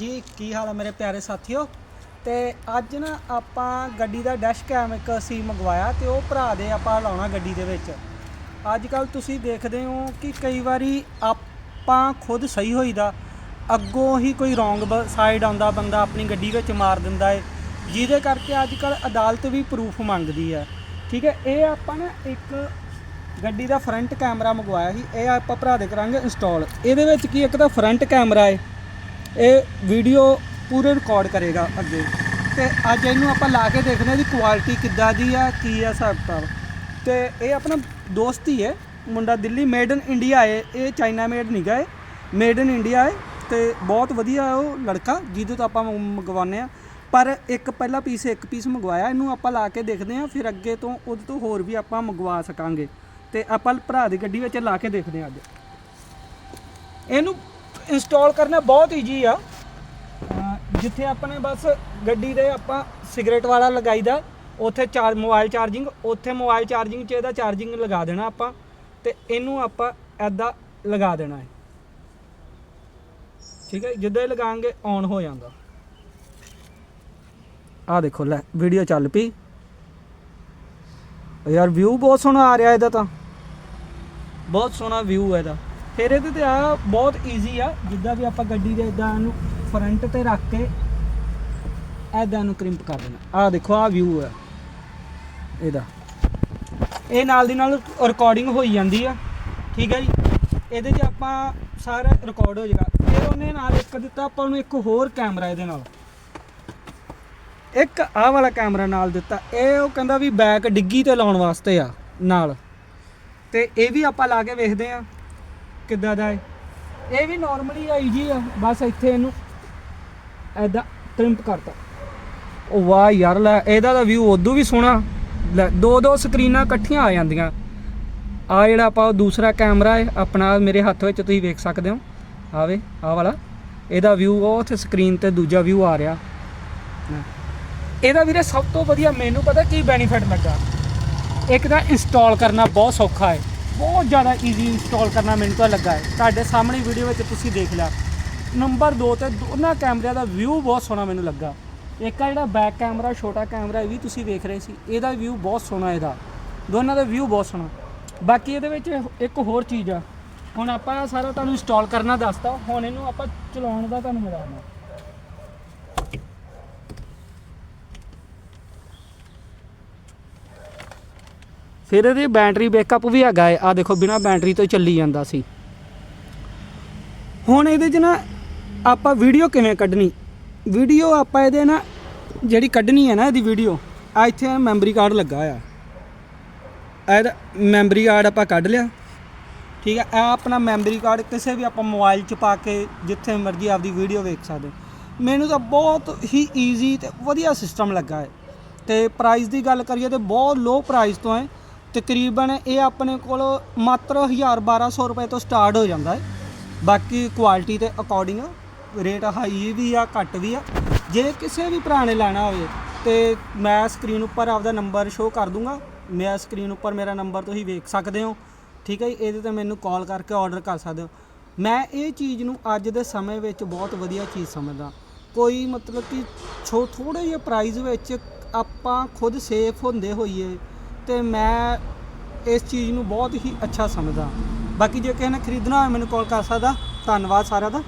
ਜੀ, ਕੀ ਹਾਲ ਹੈ ਮੇਰੇ ਪਿਆਰੇ ਸਾਥੀਓ? ਤੇ ਅੱਜ ਨਾ ਆਪਾਂ ਗੱਡੀ ਦਾ ਡੈਸ਼ ਕੈਮ ਇੱਕ ਅਸੀਂ ਮੰਗਵਾਇਆ ਤੇ ਉਹ ਭਰਾ ਦੇ ਆਪਾਂ ਲਾਉਣਾ ਗੱਡੀ ਦੇ ਵਿੱਚ। ਅੱਜ ਕੱਲ ਤੁਸੀਂ ਦੇਖਦੇ ਹੋ ਕਿ ਕਈ ਵਾਰੀ ਆਪਾਂ ਖੁਦ ਸਹੀ ਹੋਈਦਾ, ਅੱਗੋਂ ਹੀ ਕੋਈ ਰੋਂਗ ਸਾਈਡ ਆਉਂਦਾ, ਬੰਦਾ ਆਪਣੀ ਗੱਡੀ ਵਿੱਚ ਮਾਰ ਦਿੰਦਾ ਏ। ਜਿਹਦੇ ਕਰਕੇ ਅੱਜ ਕੱਲ ਅਦਾਲਤ ਵੀ ਪ੍ਰੂਫ ਮੰਗਦੀ ਹੈ ਠੀਕ ਹੈ, ਇਹ ਆਪਾਂ ਨਾ ਇੱਕ ਗੱਡੀ ਦਾ ਫਰੰਟ ਕੈਮਰਾ ਮੰਗਵਾਇਆ ਸੀ, ਇਹ ਆਪਾਂ ਭਰਾ ਦੇ ਕਰਾਂਗੇ ਇੰਸਟਾਲ ਇਹਦੇ ਵਿੱਚ ਕੀ ਇੱਕ ਤਾਂ ਫਰੰਟ ਕੈਮਰਾ ਏ। ਇਹ ਵੀਡੀਓ ਪੂਰੇ ਰਿਕਾਰਡ ਕਰੇਗਾ ਅੱਗੇ। ਤੇ ਅੱਜ ਇਹਨੂੰ ਆਪਾਂ ਲਾ ਕੇ ਦੇਖਦੇ ਹਾਂ ਦੀ ਕੁਆਲਿਟੀ ਕਿੱਦਾਂ ਦੀ ਆ, ਕੀ ਆ ਹਿਸਾਬ ਕਿਤਾਬ। ਤੇ ਇਹ ਆਪਣਾ ਦੋਸਤ ਹੀ ਹੈ, ਮੁੰਡਾ ਦਿੱਲੀ ਮੇਡ ਇਨ ਇੰਡੀਆ ਹੈ, ਇਹ ਚਾਈਨਾ ਮੇਡ ਨਹੀਂ ਗਏ ਮੇਡ ਇਨ ਇੰਡੀਆ ਹੈ ਤੇ ਬਹੁਤ ਵਧੀਆ ਉਹ ਲੜਕਾ, ਜਿਹਦੇ ਤੋਂ ਆਪਾਂ ਮੰਗਵਾਉਂਦੇ ਆ ਪਰ ਇੱਕ ਪਹਿਲਾ ਪੀਸ ਇੱਕ ਪੀਸ ਮੰਗਵਾਇਆ, ਇਹਨੂੰ ਆਪਾਂ ਲਾ ਕੇ ਦੇਖਦੇ ਆ ਫਿਰ ਅੱਗੇ ਤੋਂ ਉਹਦੇ ਤੋਂ ਹੋਰ ਵੀ ਆਪਾਂ ਮੰਗਵਾ ਸਕਾਂਗੇ। ਤੇ ਆਪਾਂ ਭਰਾ ਦੀ ਗੱਡੀ ਵਿੱਚ ਲਾ ਕੇ ਦੇਖਦੇ ਆ ਅੱਜ ਇਹਨੂੰ ਇੰਸਟਾਲ ਕਰਨਾ ਬਹੁਤ ਈਜੀ ਆ। ਅਹ ਜਿੱਥੇ ਆਪਣੇ ਬਸ ਗੱਡੀ ਦੇ ਆਪਾਂ ਸਿਗਰਟ ਵਾਲਾ ਲਗਾਈਦਾ, ਉੱਥੇ ਚਾਰ ਮੋਬਾਈਲ ਚਾਰਜਿੰਗ ਉੱਥੇ ਮੋਬਾਈਲ ਚਾਰਜਿੰਗ 'ਚ ਇਹਦਾ ਚਾਰਜਿੰਗ ਲਗਾ ਦੇਣਾ ਆਪਾਂ ਤੇ ਇਹਨੂੰ ਆਪਾਂ ਐਦਾਂ ਲਗਾ ਦੇਣਾ ਹੈ। ਠੀਕ ਹੈ ਜਿੱਦਾਂ ਹੀ ਲਗਾਵਾਂਗੇ ਔਨ ਹੋ ਜਾਂਦਾ। ਆ ਦੇਖੋ, ਲੈ ਵੀਡੀਓ ਚੱਲ ਪਈ। ਯਾਰ ਵਿਊ ਬਹੁਤ ਸੋਹਣਾ ਆ ਰਿਹਾ ਇਹਦਾ ਤਾਂ। ਬਹੁਤ ਸੋਹਣਾ ਵਿਊ ਹੈ ਇਹਦਾ। ਫਿਰ ਇਹਦੇ ਤੇ ਆ ਬਹੁਤ ਈਜ਼ੀ ਆ, ਜਿੱਦਾਂ ਵੀ ਆਪਾਂ ਗੱਡੀ ਦੇ ਇਦਾਂ ਇਹਨੂੰ ਫਰੰਟ ਤੇ ਰੱਖ ਕੇ ਐਦਾਂ ਨੂੰ ਕ੍ਰਿੰਪ ਕਰ ਦੇਣਾ। ਆ ਦੇਖੋ ਆ ਵਿਊ ਹੈ ਇਹਦਾ। ਇਹ ਨਾਲ ਦੀ ਨਾਲ ਰਿਕਾਰਡਿੰਗ ਹੋਈ ਜਾਂਦੀ ਆ, ਠੀਕ ਹੈ ਜੀ? ਇਹਦੇ 'ਚ ਆਪਾਂ ਸਾਰਾ ਰਿਕਾਰਡ ਹੋ ਜਾਏਗਾ। ਫਿਰ ਉਹਨੇ ਨਾਲ ਇੱਕ ਦਿੱਤਾ, ਆਪਾਂ ਨੂੰ ਇੱਕ ਹੋਰ ਕੈਮਰਾ ਇਹਦੇ ਨਾਲ। ਇੱਕ ਆਹ ਵਾਲਾ ਕੈਮਰਾ ਨਾਲ ਦਿੱਤਾ। ਇਹ ਉਹ ਕਹਿੰਦਾ ਵੀ ਬੈਕ ਡਿੱਗੀ ਤੇ ਲਾਉਣ ਵਾਸਤੇ ਆ, ਨਾਲ। ਤੇ ਇਹ ਵੀ ਆਪਾਂ ਲਾ ਕੇ ਵੇਖਦੇ ਆ। ਕਿੱਦਾਂ ਦਾ ਹੈ? ਇਹ ਵੀ ਨਾਰਮਲੀ ਆਈ ਜੀ ਆ, ਬਸ ਇੱਥੇ ਇਹਨੂੰ ਐਦਾਂ ਟ੍ਰਿੰਪ ਕਰਤਾ। ਉਹ ਵਾਹ ਯਾਰ, ਲੈ ਇਹਦਾ ਦਾ ਵਿਊ ਉਦੋਂ ਵੀ ਸੋਹਣਾ। ਲੈ ਦੋ ਦੋ ਸਕਰੀਨਾਂ ਇਕੱਠੀਆਂ ਆ ਜਾਂਦੀਆਂ। ਆ ਜਿਹੜਾ ਆਪਾਂ ਉਹ ਦੂਸਰਾ ਕੈਮਰਾ ਹੈ, ਆਪਣਾ ਮੇਰੇ ਹੱਥ ਵਿੱਚ ਤੁਸੀਂ ਵੇਖ ਸਕਦੇ ਹੋ। ਆਵੇ ਆ ਵਾਲਾ। ਇਹਦਾ ਵਿਊ ਉਹ ਉੱਥੇ ਸਕਰੀਨ ਤੇ ਦੂਜਾ ਵਿਊ ਆ ਰਿਹਾ। ਇਹਦਾ ਵੀਰੇ ਸਭ ਤੋਂ ਵਧੀਆ ਮੈਨੂੰ ਪਤਾ ਕੀ ਬੈਨੀਫਿਟ ਲੱਗਾ? ਇੱਕ ਤਾਂ ਇੰਸਟਾਲ ਕਰਨਾ ਬਹੁਤ ਸੌਖਾ ਹੈ। ਬਹੁਤ ਜ਼ਿਆਦਾ ਈਜ਼ੀ ਇੰਸਟਾਲ ਕਰਨਾ ਮੈਨੂੰ ਤਾਂ ਲੱਗਾ ਹੈ। ਤੁਹਾਡੇ ਸਾਹਮਣੇ ਵੀਡੀਓ ਵਿੱਚ ਤੁਸੀਂ ਦੇਖ ਲਿਆ। ਨੰਬਰ 2 ਤੇ ਦੋਨਾਂ ਕੈਮਰਿਆਂ ਦਾ ਵਿਊ ਬਹੁਤ ਸੋਹਣਾ ਮੈਨੂੰ ਲੱਗਾ। ਇੱਕ ਆ ਜਿਹੜਾ ਬੈਕ ਕੈਮਰਾ ਛੋਟਾ ਕੈਮਰਾ ਇਹ ਵੀ ਤੁਸੀਂ ਵੇਖ ਰਹੇ ਸੀ। ਇਹਦਾ ਵਿਊ ਬਹੁਤ ਸੋਹਣਾ ਇਹਦਾ। ਦੋਨਾਂ ਦਾ ਵਿਊ ਬਹੁਤ ਸੋਹਣਾ। ਬਾਕੀ ਇਹਦੇ ਵਿੱਚ ਇੱਕ ਹੋਰ ਚੀਜ਼ ਆ। ਹੁਣ ਆਪਾਂ ਸਾਰਾ ਤੁਹਾਨੂੰ ਇੰਸਟਾਲ ਕਰਨਾ ਦੱਸਤਾ। ਹੁਣ ਇਹਨੂੰ ਆਪਾਂ ਚਲਾਉਣ ਦਾ ਤੁਹਾਨੂੰ ਮੈਂ ਫਿਰ ਇਹਦੇ ਬੈਟਰੀ ਬੈਕਅਪ ਵੀ ਹੈਗਾ ਹੈ ਆ ਦੇਖੋ, ਬਿਨਾ ਬੈਟਰੀ ਤੋਂ ਚੱਲੀ ਜਾਂਦਾ ਸੀ। ਹੁਣ ਇਹਦੇ 'ਚ ਨਾ ਆਪਾਂ ਵੀਡੀਓ ਕਿਵੇਂ ਕੱਢਣੀ? ਵੀਡੀਓ ਆਪਾਂ ਇਹਦੇ ਨਾ, ਜਿਹੜੀ ਕੱਢਣੀ ਹੈ ਨਾ ਇਹਦੀ ਵੀਡੀਓ ਆ ਇੱਥੇ ਮੈਮਰੀ ਕਾਰਡ ਲੱਗਾ ਆ ਇਹਦਾ ਮੈਮਰੀ ਕਾਰਡ ਆਪਾਂ ਕੱਢ ਲਿਆ। ਠੀਕ ਹੈ ਇਹ ਆਪਣਾ ਮੈਮਰੀ ਕਾਰਡ ਕਿਸੇ ਵੀ ਆਪਾਂ ਮੋਬਾਈਲ 'ਚ ਪਾ ਕੇ, ਜਿੱਥੇ ਮਰਜ਼ੀ ਆਪਦੀ ਵੀਡੀਓ ਵੇਖ ਸਕਦੇ। ਮੈਨੂੰ ਤਾਂ ਬਹੁਤ ਹੀ ਈਜ਼ੀ ਤੇ ਵਧੀਆ ਸਿਸਟਮ ਲੱਗਾ ਹੈ ਤੇ ਪ੍ਰਾਈਸ ਦੀ ਗੱਲ ਕਰੀਏ ਤੇ ਬਹੁਤ ਲੋ ਪ੍ਰਾਈਸ ਤੋਂ ਹੈ ਤਕਰੀਬਨ ਇਹ ਆਪਣੇ ਕੋਲ ਮਾਤਰ 1000 1200 ਰੁਪਏ ਤੋਂ ਸਟਾਰਟ ਹੋ ਜਾਂਦਾ ਹੈ। ਬਾਕੀ ਕੁਆਲਿਟੀ ਦੇ ਅਕੋਰਡਿੰਗ ਰੇਟ ਹਾਈ ਵੀ ਆ, ਘੱਟ ਵੀ ਆ। ਜੇ ਕਿਸੇ ਵੀ ਭਰਾ ਨੇ ਲੈਣਾ ਹੋਵੇ ਤੇ ਮੈਂ ਸਕਰੀਨ ਉੱਪਰ ਆਪਦਾ ਨੰਬਰ ਸ਼ੋਅ ਕਰ ਦੂੰਗਾ। ਮੈਂ ਸਕਰੀਨ ਉੱਪਰ ਮੇਰਾ ਨੰਬਰ ਤੁਸੀਂ ਵੇਖ ਸਕਦੇ ਹੋ। ਠੀਕ ਹੈ ਜੀ? ਇਹਦੇ ਤੇ ਮੈਨੂੰ ਕਾਲ ਕਰਕੇ ਆਰਡਰ ਕਰ ਸਕਦੇ ਹੋ। ਮੈਂ ਇਹ ਚੀਜ਼ ਨੂੰ ਅੱਜ ਦੇ ਸਮੇਂ ਵਿੱਚ ਬਹੁਤ ਵਧੀਆ ਚੀਜ਼ ਸਮਝਦਾ। ਕੋਈ ਮਤਲਬ ਕਿ ਛੋ ਥੋੜੇ ਜਿਹੇ ਪ੍ਰਾਈਸ ਵਿੱਚ ਆਪਾਂ ਖੁਦ ਸੇਫ ਹੁੰਦੇ ਹੋਈਏ ਤੇ ਮੈਂ ਇਸ ਚੀਜ਼ ਨੂੰ ਬਹੁਤ ਹੀ ਅੱਛਾ ਸਮਝਦਾ ਬਾਕੀ ਜੇ ਕਿਸੇ ਨੇ ਖਰੀਦਣਾ ਹੋਵੇ, ਮੈਨੂੰ ਕਾਲ ਕਰ ਸਕਦਾ। ਧੰਨਵਾਦ ਸਾਰਿਆਂ ਦਾ।